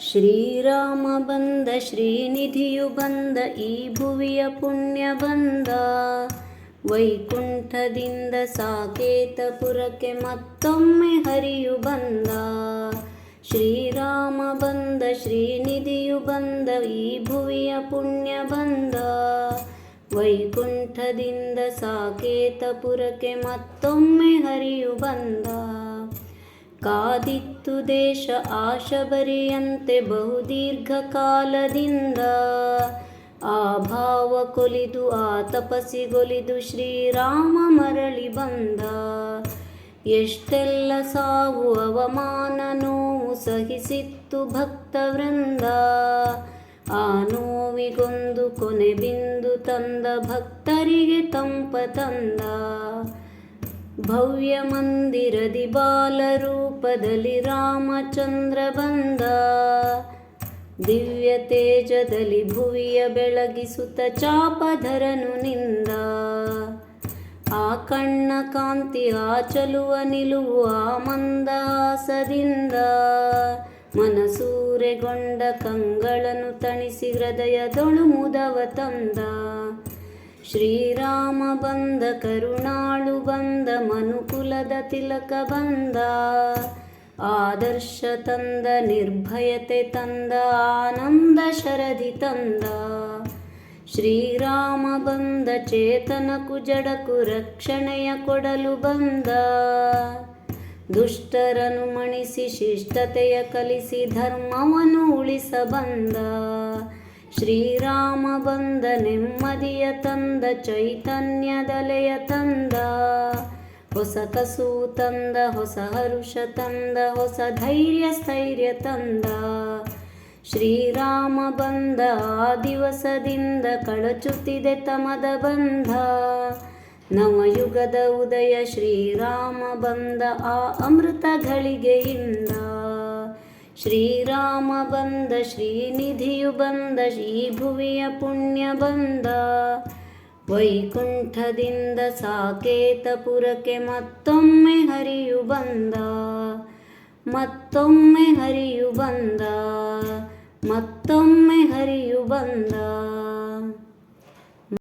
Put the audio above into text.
ಶ್ರೀರಾಮ ಬಂದ, ಶ್ರೀನಿಧಿಯು ಬಂದ, ಈ ಭುವಿಯ ಪುಣ್ಯ ಬಂದ. ವೈಕುಂಠದಿಂದ ಸಾಕೇತಪುರಕ್ಕೆ ಮತ್ತೊಮ್ಮೆ ಹರಿಯು ಬಂದ. ಶ್ರೀರಾಮ ಬಂದ, ಶ್ರೀನಿಧಿಯು ಬಂದ, ಈ ಭುವಿಯ ಪುಣ್ಯ ಬಂದ. ವೈಕುಂಠದಿಂದ ಸಾಕೇತಪುರಕ್ಕೆ ಮತ್ತೊಮ್ಮೆ ಹರಿಯು ಬಂದ. ಕಾದಿತ್ತು ದೇಶ ಆಶಬರಿಯಂತೆ ಬಹುದೀರ್ಘ ಕಾಲದಿಂದ ಆ ಭಾವ ಕೊಲಿದು, ಆ ತಪಸ್ಸಿಗೊಲಿದು ಶ್ರೀರಾಮ ಮರಳಿ ಬಂದ. ಎಷ್ಟೆಲ್ಲ ಸಾವು ಅವಮಾನ ನೋವು ಸಹಿಸಿತ್ತು ಭಕ್ತವೃಂದ. ಆ ನೋವಿಗೊಂದು ಕೊನೆ ಬಿಂದು ತಂದ ಭಕ್ತರಿಗೆ ತಂಪ ತಂದ. ಭವ್ಯ ಮಂದಿರದಿ ಬಾಲರೂಪದಲ್ಲಿ ರಾಮಚಂದ್ರ ಬಂದ. ದಿವ್ಯ ತೇಜದಲ್ಲಿ ಭುವಿಯ ಬೆಳಗಿಸುತ್ತ ಚಾಪಧರನು ನಿಂದ. ಆ ಕಣ್ಣ ಕಾಂತಿ ಆಚಲುವ ಚಲುವ ನಿಲುವು, ಆ ಮಂದಾಸದಿಂದ ಮನಸೂರೆಗೊಂಡ ಕಂಗಳನು ತಣಿಸಿ ಹೃದಯದೊಳು ಮುದವ ತಂದ. ಶ್ರೀರಾಮ ಬಂದ, ಕರುಣಾಳು ಬಂದ, ಮನುಕುಲದ ತಿಲಕ ಬಂದ, ಆದರ್ಶ ತಂದ, ನಿರ್ಭಯತೆ ತಂದ, ಆನಂದ ಶರದಿ ತಂದ. ಶ್ರೀರಾಮ ಬಂದ ಚೇತನಕು ಜಡಕು ರಕ್ಷಣೆಯ ಕೊಡಲು ಬಂದ. ದುಷ್ಟರನು ಮಣಿಸಿ, ಶಿಷ್ಟತೆಯ ಕಲಿಸಿ, ಧರ್ಮವನ್ನು ಉಳಿಸ ಬಂದ ಶ್ರೀರಾಮ ಬಂದ ನೆಮ್ಮದಿಯ ತಂದ ಚೈತನ್ಯದಲೆಯ ತಂದ, ಹೊಸ ಕಸು ತಂದ, ಹೊಸ ಹರುಷ ತಂದ, ಹೊಸ ಧೈರ್ಯ ಸ್ಥೈರ್ಯ ತಂದ. ಶ್ರೀರಾಮ ಬಂದ ಆ ದಿವಸದಿಂದ ಕಳಚುತ್ತಿದೆ ತಮದ ಬಂಧ. ನವಯುಗದ ಉದಯ ಶ್ರೀರಾಮ ಬಂದ ಆ ಅಮೃತ ಘಳಿಗೆಯಿಂದ. ಶ್ರೀರಾಮ ಬಂದ, ಶ್ರೀನಿಧಿಯು ಬಂದ ಶ್ರೀ ಭುವಿಯ ಪುಣ್ಯ ಬಂದ. ವೈಕುಂಠದಿಂದ ಸಾಕೇತಪುರಕ್ಕೆ ಮತ್ತೊಮ್ಮೆ ಹರಿಯು ಬಂದ. ಮತ್ತೊಮ್ಮೆ ಹರಿಯು ಬಂದ. ಮತ್ತೊಮ್ಮೆ ಹರಿಯು ಬಂದ.